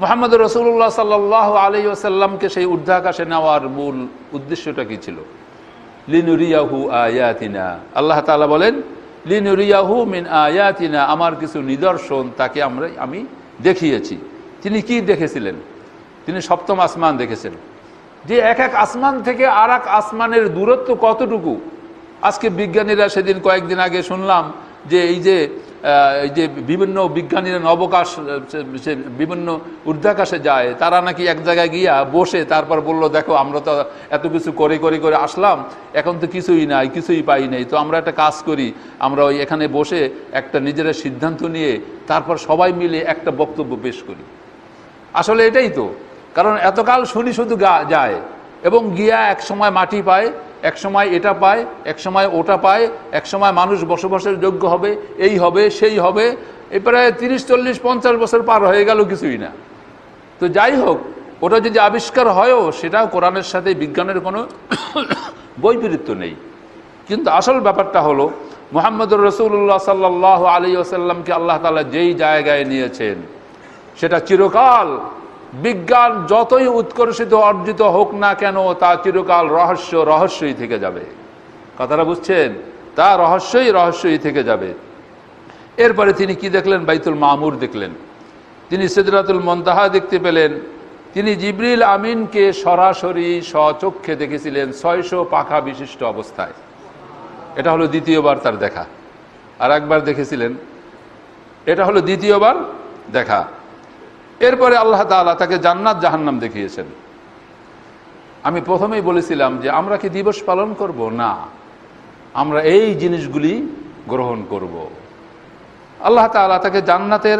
মোহাম্মদ রসুল্লাহ সাল্লাহ আলী আসাল্লামকে সেই ঊর্ধ্বাকাশে নেওয়ার মূল উদ্দেশ্যটা কি ছিল? লিনুরিয়াহু আয়াতিনা। আল্লাহ তালা বলেন, লিনুরিয়াহু মিন আয়াতিনা আমার কিছু নিদর্শন তাকে আমরা, আমি দেখিয়েছি। তিনি কি দেখেছিলেন? তিনি সপ্তম আসমান দেখেছেন। যে এক এক আসমান থেকে আর আসমানের দূরত্ব কতটুকু? আজকে বিজ্ঞানীরা সেদিন কয়েকদিন আগে শুনলাম যে এই যে এই যে বিভিন্ন বিজ্ঞানীরা অবকাশ সে বিভিন্ন ঊর্ধ্বাকাশে যায়, তারা নাকি এক জায়গায় গিয়া বসে তারপর বলল, দেখো, আমরা তো এত কিছু করে করে করে আসলাম, এখন তো কিছুই নাই, কিছুই পাই নাই। তো আমরা একটা কাজ করি, আমরা ওই এখানে বসে একটা নিজেরা সিদ্ধান্ত নিয়ে তারপর সবাই মিলে একটা বক্তব্য পেশ করি। আসলে এটাই তো। কারণ এতকাল শুনি শুধু গা- যায় এবং গিয়া এক সময় মাটি পায় এক সময় এটা পায়, এক সময় ওটা পায়, এক সময় মানুষ বসবাসের যোগ্য হবে, এই হবে, সেই হবে। এই প্রায় তিরিশ, চল্লিশ, পঞ্চাশ বছর পার হয়ে গেল কিছুই না। তো যাই হোক, ওটা যদি আবিষ্কার হয়ও, সেটাও কোরআনের সাথে বিজ্ঞানের কোনো বৈপরীত্য নেই। কিন্তু আসল ব্যাপারটা হলো, মোহাম্মদুর রসুল্লাহ সাল্লাহ আলী আসাল্লামকে আল্লাহ তালা যেই জায়গায় নিয়েছেন, সেটা চিরকাল বিজ্ঞান যতই উৎকর্ষিত, অর্জিত হোক না কেন, তা চিরকাল রহস্য রহস্যই থেকে যাবে। কথাটা বুঝছেন? তা রহস্যই রহস্যই থেকে যাবে। এরপরে তিনি কি দেখলেন? বাইতুল মামুর দেখলেন। তিনি সিদরাতুল মন্তাহা দেখতে পেলেন। তিনি জিবরিল আমিনকে সরাসরি স্বচক্ষে দেখেছিলেন ছয়শো পাখা বিশিষ্ট অবস্থায়। এটা হলো দ্বিতীয়বার তার দেখা। আর একবার দেখেছিলেন। এটা হলো দ্বিতীয়বার দেখা। এরপরে আল্লাহ তাআলা তাকে জান্নাত জাহান্নাম দেখিয়েছেন। আমি প্রথমেই বলেছিলাম যে আমরা কি দিবস পালন করব? না। আমরা এই জিনিসগুলি গ্রহণ করব। আল্লাহ তাআলা তাকে জান্নাতের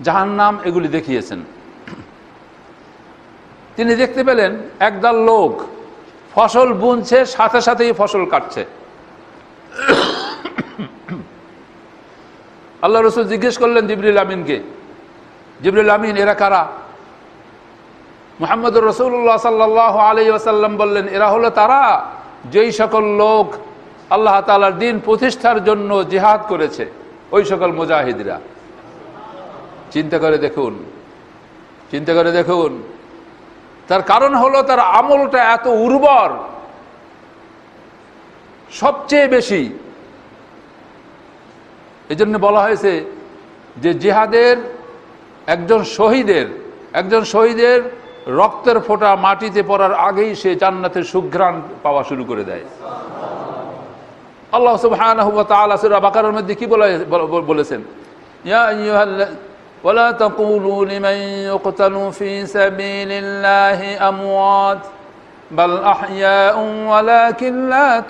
জাহান্নাম এগুলি দেখিয়েছেন। তিনি দেখতে পেলেন একদল লোক ফসল বুনছে, সাথে সাথেই ফসল কাটছে। আল্লাহ রসুল জিজ্ঞেস করলেন জিবরিল আমিনকে জিবরুল আমিন, এরা কারা? মোহাম্মদ রসুল্লাহ সাল্লাহ আলী আসাল্লাম বললেন, এরা হলো তারা যেই সকল লোক আল্লাহ তালার দিন প্রতিষ্ঠার জন্য জিহাদ করেছে, ওই সকল মুজাহিদরা। চিন্তা করে দেখুন, চিন্তা করে দেখুন, তার কারণ হলো তার আমলটা এত উর্বর। সবচেয়ে বেশি এই জন্য বলা হয়েছে যে জিহাদের একজন শহীদের একজন শহীদের রক্তের ফোঁটা মাটিতে পড়ার আগেই সে জান্নাতের সুঘ্রাণ পাওয়া শুরু করে দেয়। আল্লাহ সূরা বাকারার মধ্যে কি বলে, বল- বলেছেন? ইয়া আইয়ুহাল ওয়ালা তাকুলু লিমান ইউকতালু ফি সাবিলিল্লাহি আমওয়াত, বাল আহইয়াউ ওয়ালাকিন লা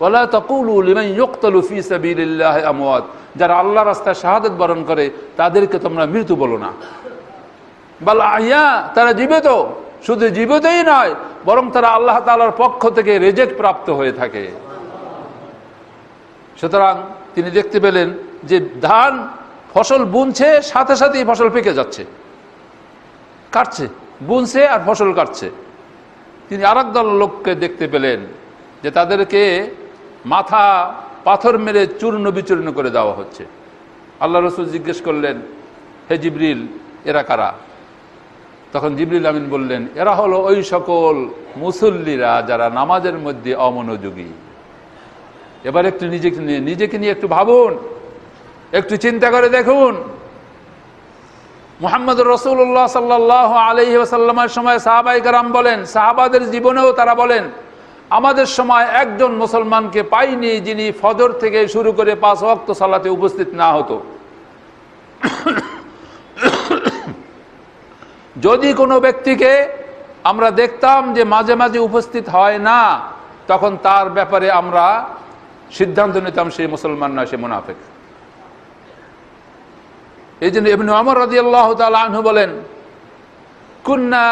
তাশউরুন ওয়ালা তাকুলু লিমান ইউকতালু ফি সাবিলিল্লাহি আমওয়াত। যারা আল্লাহর রাস্তায় শাহাদাত বরণ করে, তাদেরকে তোমরা মৃত্যু বলো না। বাল আহইয়া, তারা জীবিত। শুধু জীবিতই নয়, বরং তারা আল্লাহ তাআলার পক্ষ থেকে রেজেক্ট প্রাপ্ত হয়ে থাকে। সুতরাং তিনি দেখতে পেলেন যে ধান ফসল বুনছে, সাথে সাথেই ফসল পেকে যাচ্ছে। কাটছে, বুনছে আর ফসল কাটছে। তিনি আর দল লোককে দেখতে পেলেন যে তাদেরকে মাথা পাথর মেরে চূর্ণ বিচূর্ণ করে দেওয়া হচ্ছে। আল্লাহ রসুল জিজ্ঞেস করলেন, হে জিবরিল, এরা কারা? তখন জিবরিল আমিন বললেন, এরা হলো ওই সকল মুসল্লিরা যারা নামাজের মধ্যে অমনোযোগী। এবার একটু নিজেকে নিয়ে নিজেকে নিয়ে একটু ভাবুন, একটু চিন্তা করে দেখুন। মোহাম্মদ রসুল্লাহ সাল্লাহ আলহি সময় সাহাবাই কারাম বলেন, সাহাবাদের জীবনেও তারা বলেন আমাদের সময় একজন মুসলমানকে পাইনি যিনি ফজর থেকে শুরু করে পাঁচ অক্ত সালাতে উপস্থিত না হতো। যদি কোনো ব্যক্তিকে আমরা দেখতাম যে মাঝে মাঝে উপস্থিত হয় না, তখন তার ব্যাপারে আমরা সিদ্ধান্ত নিতাম সে মুসলমান নয়, সে মুনাফেক। এই জন্য এমনি অমর রাজি আল্লাহ আনহু বলেন, কুন্না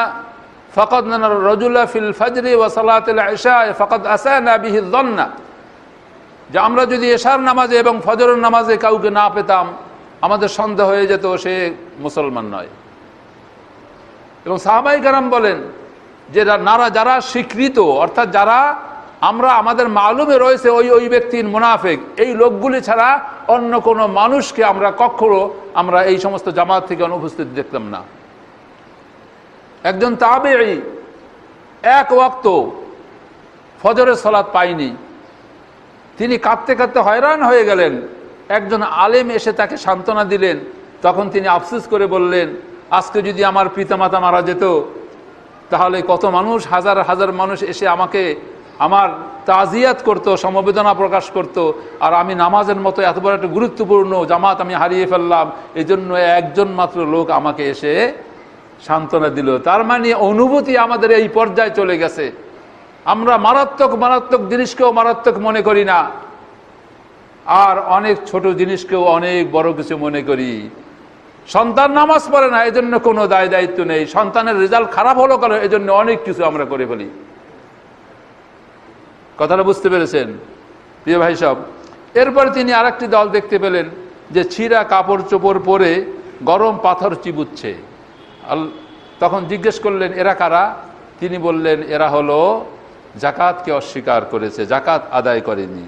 ফকত রজুল্লা ফিল ফজরি ও সালাতুল ইশায় ফকত আসানা বিহি দন্না। যে আমরা যদি এশার নামাজে এবং ফজরের নামাজে কাউকে না পেতাম, আমাদের সন্দেহ হয়ে যেত সে মুসলমান নয়। এবং সাহাবাই কারাম বলেন যে নারা যারা স্বীকৃত, অর্থাৎ যারা আমরা আমাদের মালুমে রয়েছে ওই ওই ব্যক্তির মুনাফেক, এই লোকগুলি ছাড়া অন্য কোনো মানুষকে আমরা কখনো আমরা এই সমস্ত জামাত থেকে অনুপস্থিত দেখতাম না। একজন তাবে এক ওয়াক্ত ফজরের সলাৎ পায়নি। তিনি কাঁদতে কাঁদতে হয়রান হয়ে গেলেন। একজন আলেম এসে তাকে সান্ত্বনা দিলেন। তখন তিনি আফসুস করে বললেন, আজকে যদি আমার পিতামাতা মারা যেত, তাহলে কত মানুষ, হাজার হাজার মানুষ এসে আমাকে, আমার তাজিয়াত করত, সমবেদনা প্রকাশ করত, আর আমি নামাজের মতো এত বড় একটা গুরুত্বপূর্ণ জামাত আমি হারিয়ে ফেললাম এই জন্য একজন মাত্র লোক আমাকে এসে সান্ত্বনা দিল। তার মানে অনুভূতি আমাদের এই পর্যায়ে চলে গেছে। আমরা মারাত্মক মারাত্মক জিনিসকেও মারাত্মক মনে করি না। আর অনেক ছোট জিনিসকেও অনেক বড় কিছু মনে করি। সন্তান নামাজ পড়ে না, এজন্য কোনো দায় দায়িত্ব নেই। সন্তানের রেজাল্ট খারাপ হলো কেন, এজন্য অনেক কিছু আমরা করে ফেলি। কথাটা বুঝতে পেরেছেন? প্রিয় ভাই সব, এরপরে তিনি আরেকটি দল দেখতে পেলেন, যে ছিঁড়া কাপড় চোপড় পরে গরম পাথর চিবুচ্ছে। তখন জিজ্ঞেস করলেন, এরা কারা? তিনি বললেন, এরা হলো জাকাতকে অস্বীকার করেছে, জাকাত আদায় করেনি।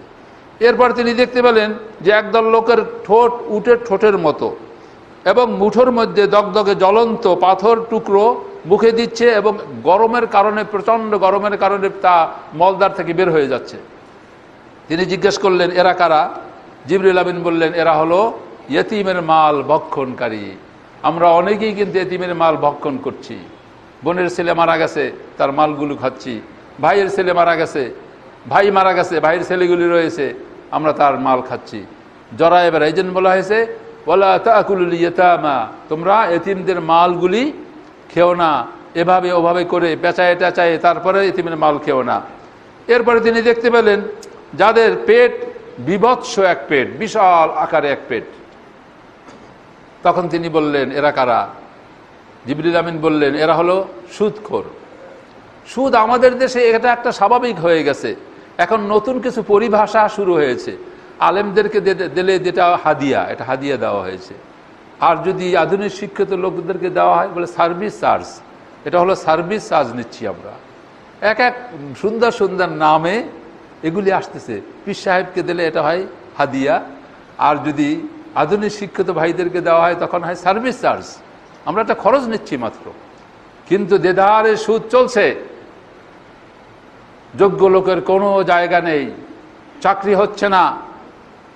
এরপর তিনি দেখতে পেলেন যে একদল লোকের ঠোঁট উটের ঠোঁটের মতো এবং মুঠোর মধ্যে দগদগে জ্বলন্ত পাথর টুকরো মুখে দিচ্ছে এবং গরমের কারণে, প্রচণ্ড গরমের কারণে তা মলদার থেকে বের হয়ে যাচ্ছে। তিনি জিজ্ঞেস করলেন, এরা কারা? জিবরুল আমিন বললেন, এরা হলো ইয়তিমের মাল ভক্ষণকারী। আমরা অনেকেই কিন্তু এতিমের মাল ভক্ষণ করছি। বোনের ছেলে মারা গেছে, তার মালগুলো খাচ্ছি। ভাইয়ের ছেলে মারা গেছে, ভাই মারা গেছে, ভাইয়ের ছেলেগুলি রয়েছে, আমরা তার মাল খাচ্ছি। জরা এবার এই জন্য বলা হয়েছে বলা তাকুল ইয়েতামা তোমরা এতিমদের মালগুলি খেও না। এভাবে, ওভাবে করে, পেঁচায় টেঁচায় তারপরে এতিমের মাল খেও না। এরপরে তিনি দেখতে পেলেন, যাদের পেট বিভৎস এক পেট, বিশাল আকারে এক পেট। তখন তিনি বললেন, এরা কারা? জিবরুল আমিন বললেন, এরা হলো সুদখোর। সুদ আমাদের দেশে এটা একটা স্বাভাবিক হয়ে গেছে। এখন নতুন কিছু পরিভাষা শুরু হয়েছে। আলেমদেরকে দিলে যেটা হাদিয়া, এটা হাদিয়া দেওয়া হয়েছে। আর যদি আধুনিক শিক্ষিত লোকদেরকে দেওয়া হয়, বলে সার্ভিস চার্জ। এটা হলো সার্ভিস চার্জ নিচ্ছি আমরা। এক এক সুন্দর সুন্দর নামে এগুলি আসতেছে। পীর সাহেবকে দিলে এটা হয় হাদিয়া। আর যদি আধুনিক শিক্ষিত ভাইদেরকে দেওয়া হয়, তখন হয় সার্ভিস চার্জ আমরা একটা খরচ নিচ্ছি মাত্র। কিন্তু দেদারে সুদ চলছে। যোগ্য লোকের কোনো জায়গা নেই। চাকরি হচ্ছে না।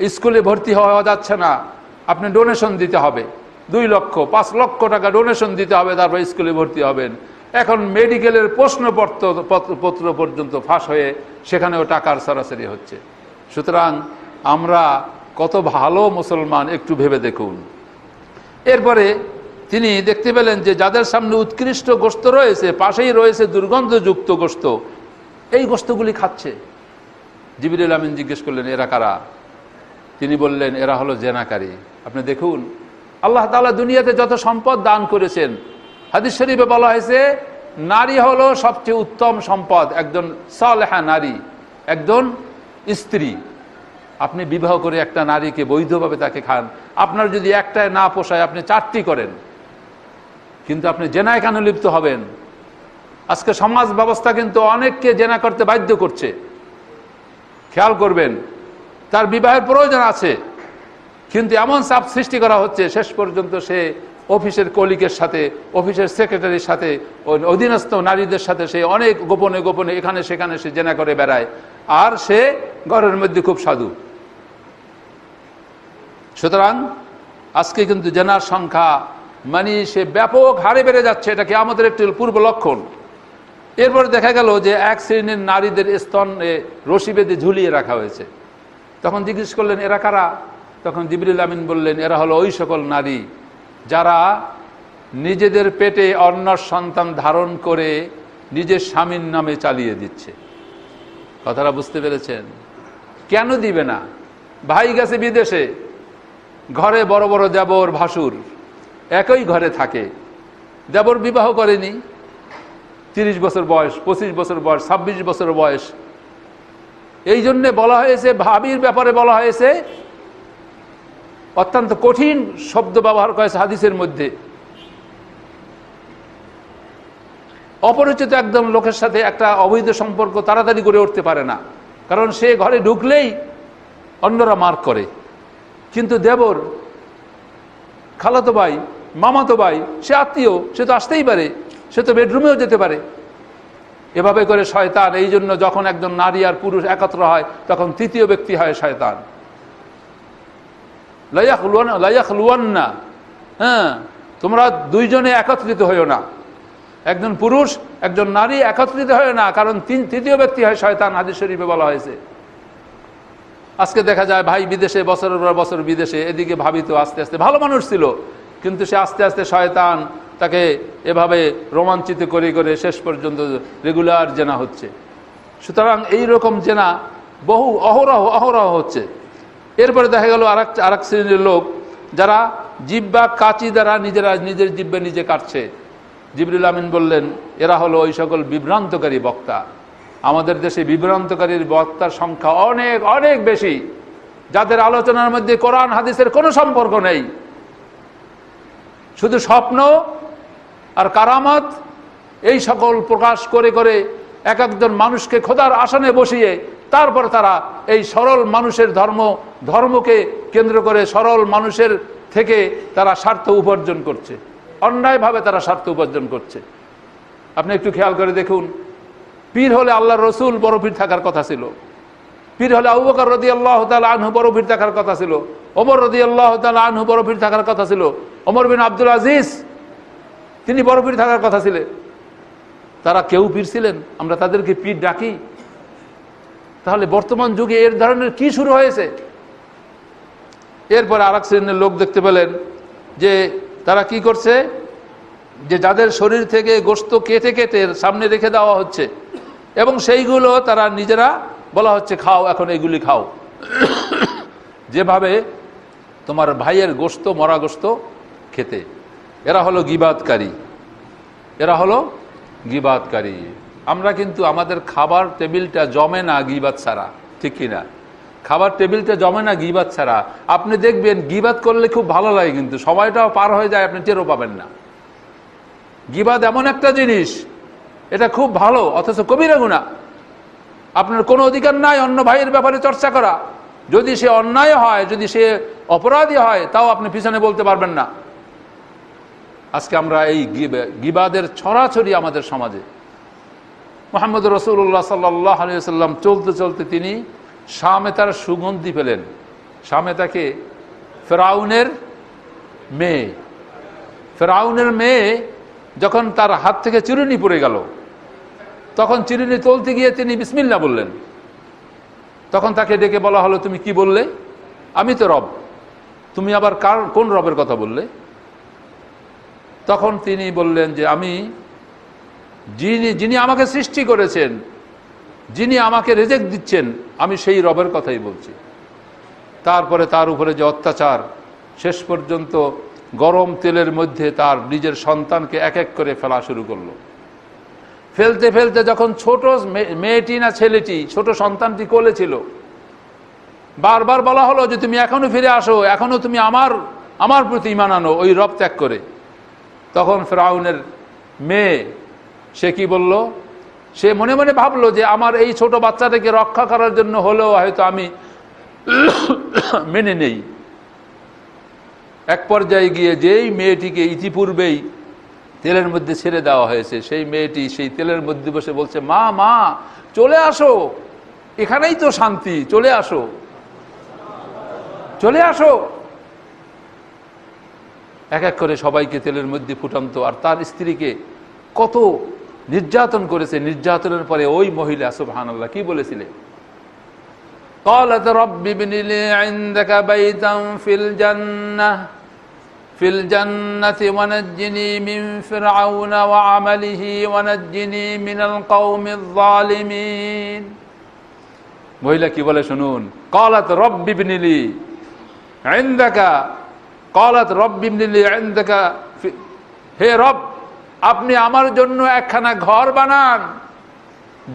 স্কুলে ভর্তি হওয়া যাচ্ছে না। আপনি ডোনেশন দিতে হবে। দুই লক্ষ, পাঁচ লক্ষ টাকা ডোনেশন দিতে হবে, তারপর স্কুলে ভর্তি হবেন। এখন মেডিকেলের প্রশ্নপত্র পত্র- পর্যন্ত ফাঁস হয়ে সেখানেও টাকার সরাসরি হচ্ছে। সুতরাং আমরা কত ভালো মুসলমান, একটু ভেবে দেখুন। এরপরে তিনি দেখতে পেলেন যে যাদের সামনে উৎকৃষ্ট গোস্ত রয়েছে, পাশেই রয়েছে দুর্গন্ধযুক্ত গোস্ত এই গোস্তগুলি খাচ্ছে। জিবিরুল আমিন জিজ্ঞেস করলেন, এরা কারা? তিনি বললেন, এরা হলো জেনাকারী। আপনি দেখুন, আল্লাহ তালা দুনিয়াতে যত সম্পদ দান করেছেন, হাদিস শরীফে বলা হয়েছে, নারী হলো সবচেয়ে উত্তম সম্পদ, একজন সালেহা নারী, একজন স্ত্রী। আপনি বিবাহ করে একটা নারীকে বৈধভাবে তাকে খান। আপনার যদি একটায় না পোষায়, আপনি চারটি করেন। কিন্তু আপনি জেনায় কেন লিপ্ত হবেন? আজকে সমাজ ব্যবস্থা কিন্তু অনেককে জেনা করতে বাধ্য করছে। খেয়াল করবেন, তার বিবাহের প্রয়োজন আছে। কিন্তু এমন চাপ সৃষ্টি করা হচ্ছে, শেষ পর্যন্ত সে অফিসের কলিকের সাথে, অফিসের সেক্রেটারির সাথে অধীনস্থ নারীদের সাথে সে অনেক গোপনে গোপনে এখানে সেখানে সে জেনা করে বেড়ায়। আর সে ঘরের মধ্যে খুব সাধু। সুতরাং আজকে কিন্তু জেনার সংখ্যা মানে সে ব্যাপক হারে বেড়ে যাচ্ছে, এটা কি আমাদের একটি পূর্ব লক্ষণ। এরপরে দেখা গেল যে এক শ্রেণির নারীদের স্তনে রশি বেঁধে ঝুলিয়ে রাখা হয়েছে। তখন জিজ্ঞেস করলেন, এরা কারা? তখন জিবরুল আমিন বললেন, এরা হলো ওই সকল নারী যারা নিজেদের পেটে অন্য সন্তান ধারণ করে নিজের স্বামীর নামে চালিয়ে দিচ্ছে। কথাটা বুঝতে পেরেছেন? কেন দিবে না? ভাই গেছে বিদেশে। ঘরে বড় বড় দেবর ভাসুর, একই ঘরে থাকে। দেবর বিবাহ করেনি, তিরিশ বছর বয়স, পঁচিশ বছর বয়স, ছাব্বিশ বছর বয়স। এই জন্যে বলা হয়েছে, ভাবির ব্যাপারে বলা হয়েছে, অত্যন্ত কঠিন শব্দ ব্যবহার করেছে হাদিসের মধ্যে। অপরিচিত একদম লোকের সাথে একটা অবৈধ সম্পর্ক তাড়াতাড়ি করে উঠতে পারে না। কারণ সে ঘরে ঢুকলেই অন্যরা মার্ক করে। কিন্তু দেবর, খালাতো ভাই, মামাতো ভাই, সে আত্মীয়, সে তো আসতেই পারে, সে তো বেডরুমেও যেতে পারে। এভাবে করে শয়তান, এই জন্য যখন একজন নারী আর পুরুষ একত্র হয়, তখন তৃতীয় ব্যক্তি হয় শয়তান। লাইয়াক লুয়ান লাইয়াক লুয়ান্না হ্যাঁ তোমরা দুইজনে একত্রিত হইও না। একজন পুরুষ, একজন নারী একত্রিত হয় না, কারণ তিন, তৃতীয় ব্যক্তি হয় শয়তান, হাদিস শরীফে বলা হয়েছে। আজকে দেখা যায় ভাই বিদেশে, বছরের পর বছর বিদেশে, এদিকে ভাবিত আস্তে আস্তে। ভালো মানুষ ছিল, কিন্তু সে আস্তে আস্তে শয়তান তাকে এভাবে রোমাঞ্চিত করে করে শেষ পর্যন্ত রেগুলার জেনা হচ্ছে। সুতরাং এই রকম জেনা বহু অহরহ অহরহ হচ্ছে। এরপরে দেখা গেল আর এক শ্রেণির লোক, যারা জিব্বা কাচি দ্বারা নিজেরা, নিজের জিব্বে নিজে কাটছে। জিবরুল আমিন বললেন, এরা হলো ওই সকল বিভ্রান্তকারী বক্তা। আমাদের দেশে বিভ্রান্তকারীর বক্তার সংখ্যা অনেক অনেক বেশি। যাদের আলোচনার মধ্যে কোরআন, হাদিসের কোনো সম্পর্ক নেই। শুধু স্বপ্ন আর কারামত, এই সকল প্রকাশ করে করে এক একজন মানুষকে খোদার আসনে বসিয়ে তারপর তারা এই সরল মানুষের ধর্ম, ধর্মকে কেন্দ্র করে সরল মানুষের থেকে তারা স্বার্থ উপার্জন করছে। অন্যায়ভাবে তারা স্বার্থ উপার্জন করছে। আপনি একটু খেয়াল করে দেখুন পীর হলে আল্লাহ রসুল বড় পীর থাকার কথা ছিল। পীর হলে আবুবকর রদি আল্লাহ আনহু বড় পীর থাকার কথা ছিল। ওমর রদি আল্লাহ আনহু বড় পীর থাকার কথা ছিল। ওমর বিন আব্দুল আজিজ, তিনি বড় পীর থাকার কথা ছিলেন তারা কেউ পীর ছিলেন? আমরা তাদেরকে পীর ডাকি। তাহলে বর্তমান যুগে এর ধরনের কি শুরু হয়েছে? এরপরে আর এক শ্রেণির লোক দেখতে পেলেন যে তারা কি করছে? যে যাদের শরীর থেকে গোস্ত কেটে কেটে সামনে রেখে দেওয়া হচ্ছে। এবং সেইগুলো তারা নিজেরা বলা হচ্ছে খাও, এখন এইগুলি খাও। যেভাবে তোমার ভাইয়ের গোস্ত, মরা গোস্ত খেতে। এরা হলো গিবাদকারী। এরা হলো গিবাদকারী। আমরা কিন্তু আমাদের খাবার টেবিলটা জমে না গিবাদ ছাড়া, ঠিক কিনা? খাবার টেবিলটা জমে না গিবাদ ছাড়া। আপনি দেখবেন গিবাদ করলে খুব ভালো লাগে কিন্তু, সময়টাও পার হয়ে যায়, আপনি টেরও পাবেন না। গিবাদ এমন একটা জিনিস এটা খুব ভালো, অথচ কবিরা গুণা। আপনার কোনো অধিকার নাই অন্য ভাইয়ের ব্যাপারে চর্চা করা। যদি সে অন্যায় হয়, যদি সে অপরাধী হয়, তাও আপনি পিছনে বলতে পারবেন না। আজকে আমরা এই গিবাদের ছড়াছড়ি আমাদের সমাজে। মোহাম্মদ রসুল্লাহ সাল্লাহ আলিয়াল্লাম চলতে চলতে তিনি শামে তার সুগন্ধি পেলেন। শামে তাকে ফেরাউনের মেয়ে ফেরাউনের মেয়ে যখন তার হাত থেকে চিরুনি পড়ে গেল তখন চিরুনি তুলতে গিয়ে তিনি বিসমিল্লা বললেন। তখন তাকে ডেকে বলা হলো, তুমি কি বললে? আমি তো রব। তুমি আবার কার, কোন রবের কথা বললে? তখন তিনি বললেন যে, আমি যিনি যিনি আমাকে সৃষ্টি করেছেন, যিনি আমাকে রেজেক্ট দিচ্ছেন, আমি সেই রবের কথাই বলছি। তারপরে তার উপরে যে অত্যাচার, শেষ পর্যন্ত গরম তেলের মধ্যে তার নিজের সন্তানকে এক এক করে ফেলা শুরু করল। ফেলতে ফেলতে যখন ছোট মেয়েটি না ছেলেটি, ছোট সন্তানটি কোলে ছিল, বারবার বলা হলো যে তুমি এখনও ফিরে আসো, এখনও তুমি আমার আমার প্রতি ইমান আনো, ওই রব ত্যাগ করে। তখন ফ্রাউনের মেয়ে, সে কি বলল? সে মনে মনে ভাবলো যে আমার এই ছোট বাচ্চাটাকে রক্ষা করার জন্য হলেও হয়তো আমি মেনে নেই। এক পর্যায়ে গিয়ে যেই মেয়েটিকে ইতিপূর্বেই তেলের মধ্যে ছেড়ে দেওয়া হয়েছে সেই মেয়েটি সেই তেলের মধ্যে বসে বলছে মা মা চলে আসো এখানেই তো শান্তি চলে আসো চলে আসো এক এক করে সবাইকে তেলের মধ্যে ফুটান্ত আর তার স্ত্রীকে কত নির্যাতন করেছে নির্যাতনের পরে ওই মহিলা সুবহান আল্লাহ কি বলেছিলেন قالت رب ابن لي عندك بيتا في الجنة في الجنة ونجني من فرعون وعمله ونجني من القوم الظالمين মহিলা কি বলে শুনুন قالت رب ابن لي عندك قالت رب ابن لي عندك হে রব আপনি আমার জন্য একখানা ঘর বানান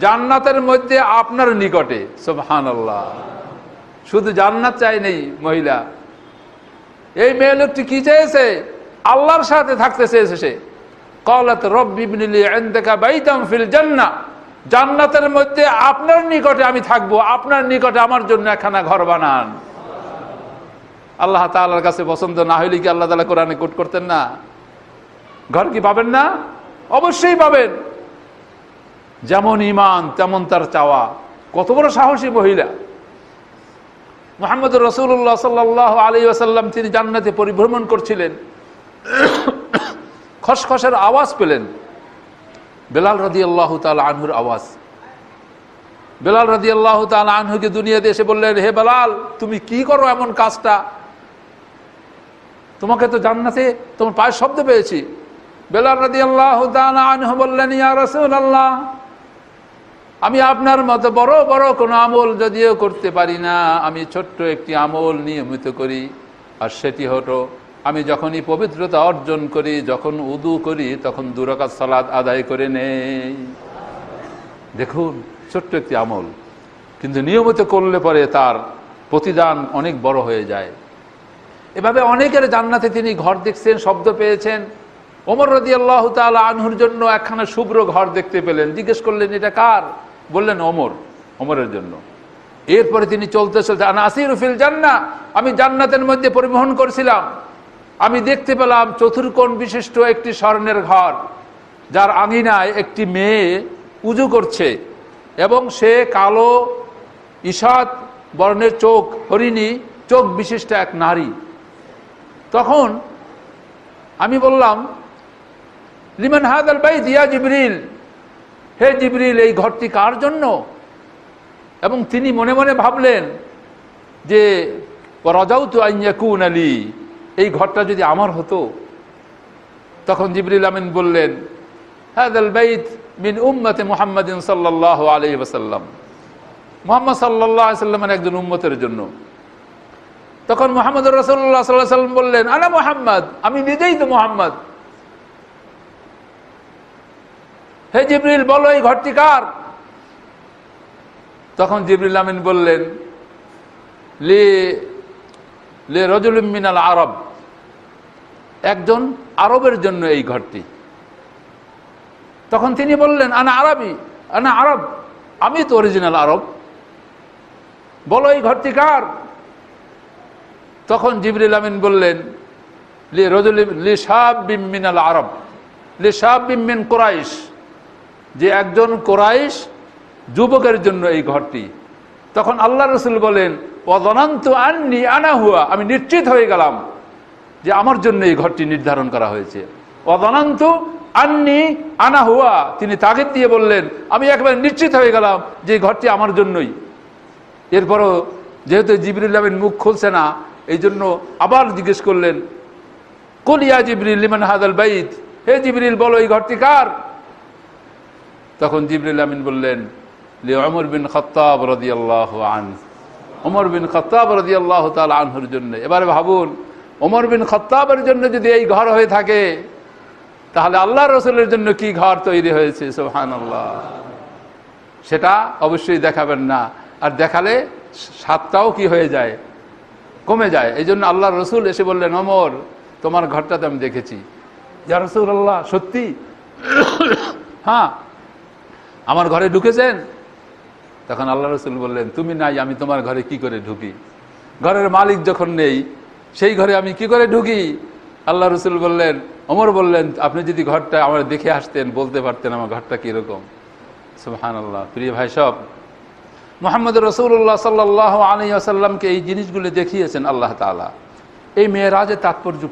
জান্নাতের মধ্যে আপনার নিকটে সোহান শুধু জান্নাত চাই নেই মহিলা এই মেয়ে লোকটি কি চেয়েছে? আল্লাহর সাথে থাকতে চেয়েছে সে। কলাত রব্বিবনিলি এন্দেকা বাইতাম ফিল জান্না। জান্নাতের মধ্যে আপনার নিকটে আমি থাকব, আপনার নিকটে আমার জন্য একখানা ঘর বানান। আল্লাহ তাআলার কাছে পছন্দ না হইলে কি আল্লাহ তাআলা কোরআনে কোট করতেন না? ঘর কি পাবেন না? অবশ্যই পাবেন। যেমন ইমান তেমন তার চাওয়া। কত বড় সাহসী মহিলা। মোহাম্মদ রসুল্লাহ সাল্লাহ আলী আসাল্লাম তিনি জান্নাতে পরিভ্রমণ করছিলেন। খসখসের আওয়াজ পেলেন। বেলাল রাদি আল্লাহ তাল আনহুর আওয়াজ। বেলাল রাদি আল্লাহ তাল আনহুকে দুনিয়াতে এসে বললেন, হে বেলাল, তুমি কি করো এমন কাজটা? তোমাকে তো জান্নাতে তোমার পায়ের শব্দ পেয়েছি। বেলাল রাদি আল্লাহ আনহু বললেন, ইয়া রসুল আল্লাহ আমি আপনার মতো বড় বড় কোনো আমল যদিও করতে পারি না, আমি ছোট্ট একটি আমল নিয়মিত করি। আর সেটি হতো আমি যখনই পবিত্রতা অর্জন করি, যখন উদু করি, তখন দুরাকাত সালাদ আদায় করে নেই। দেখুন, ছোট্ট একটি আমল। কিন্তু নিয়মিত করলে পরে তার প্রতিদান অনেক বড় হয়ে যায়। এভাবে অনেকের জান্নাতে তিনি ঘর দেখছেন, শব্দ পেয়েছেন। ওমর রদি আল্লাহ তালা আনহুর জন্য একখানা শুভ্র ঘর দেখতে পেলেন। জিজ্ঞেস করলেন, এটা কার? বললেন ওমর, ওমরের জন্য। এরপরে তিনি চলতে চলতে আসির ফিল জান্না আমি জান্নাতের মধ্যে পরিবহন করছিলাম। আমি দেখতে পেলাম চতুর্কোণ বিশিষ্ট একটি স্বর্ণের ঘর, যার আঙিনায় একটি মেয়ে উজু করছে এবং সে কালো ঈষৎ বর্ণের চোখ, হরিণী চোখ বিশিষ্ট এক নারী। তখন আমি বললাম, লিমান হাদ আল বাই দিয়া জিবরিল? হে জিবরিল, এই ঘরটি কার জন্য? এবং তিনি মনে মনে ভাবলেন যে রাজাও তো আইয়াকুন আলী এই ঘরটা যদি আমার হতো। তখন জিবরিল আমিন বললেন আল বাইত মিন উম্মতে মুহাম্মদিন সাল্লাহ আলহি ওসাল্লাম মোহাম্মদ সাল্লাহ সাল্লামের একজন উম্মতের জন্য। তখন মোহাম্মদ রসুল্লাহ সাল্লাহ সাল্লাম বললেন, আনা মোহাম্মদ, আমি নিজেই তো মোহাম্মদ। হে জিবরিল, বলো এই ঘরটি কার? তখন জিবরিল আমিন বললেন, লে লে মিনাল আরব, একজন আরবের জন্য এই ঘরটি। তখন তিনি বললেন, আনা আরবি, আনা আরব, আমি তো অরিজিনাল আরব। বলো এই ঘরটি কার? তখন জিবরিল আমিন বললেন, লি রজুল লি সাব মিনাল আরব, লি সাব মিন কোরাইশ। যে একজন কোরাইশ যুবকের জন্য এই ঘরটি। তখন আল্লাহ রসুল বলেন অদনান্ত আননি আনা হুয়া আমি নিশ্চিত হয়ে গেলাম যে আমার জন্য এই ঘরটি নির্ধারণ করা হয়েছে। অদনান্ত আননি আনা হুয়া তিনি তাগিদ দিয়ে বললেন, আমি একবার নিশ্চিত হয়ে গেলাম যে এই ঘরটি আমার জন্যই। এরপরও যেহেতু জিবরুল আমিন মুখ খুলছে না এই জন্য আবার জিজ্ঞেস করলেন কলিয়া জিবরিল, লিমান হাদাল বাইত? হে জিবরিল, বলো, এই ঘরটি কার? তখন জিবরুল আমিন বললেন, লি অমর বিন খত্তাব রদি আল্লাহ আন ওমর বিন খত্তাব রদি আল্লাহ তাল আনহুর জন্য। এবারে ভাবুন ওমর বিন খত্তাবের জন্য যদি এই ঘর হয়ে থাকে, তাহলে আল্লাহ রসুলের জন্য কি ঘর তৈরি হয়েছে? সোহান আল্লাহ সেটা অবশ্যই দেখাবেন না। আর দেখালে স্বাদটাও কি হয়ে যায়? কমে যায়। এই জন্য আল্লাহ রসুল এসে বললেন অমর তোমার ঘরটাতে আমি দেখেছি। যা রসুল আল্লাহ সত্যি? হ্যাঁ। আমার ঘরে ঢুকেছেন? তখন আল্লাহ রসুল বললেন, তুমি নাই, আমি তোমার ঘরে কি করে ঢুকি? ঘরের মালিক যখন নেই, সেই ঘরে আমি কি করে ঢুকি? আল্লাহ রসুল বললেন অমর বললেন, আপনি যদি ঘরটা আমার দেখে আসতেন, বলতে পারতেন আমার ঘরটা কীরকম? সুহান আল্লাহ প্রিয় ভাই, সব। মোহাম্মদ রসুল্লাহ সাল্লাহ আলী আসাল্লামকে এই জিনিসগুলো দেখিয়েছেন আল্লাহ তালা এই মেয়েরাজের তাৎপর্য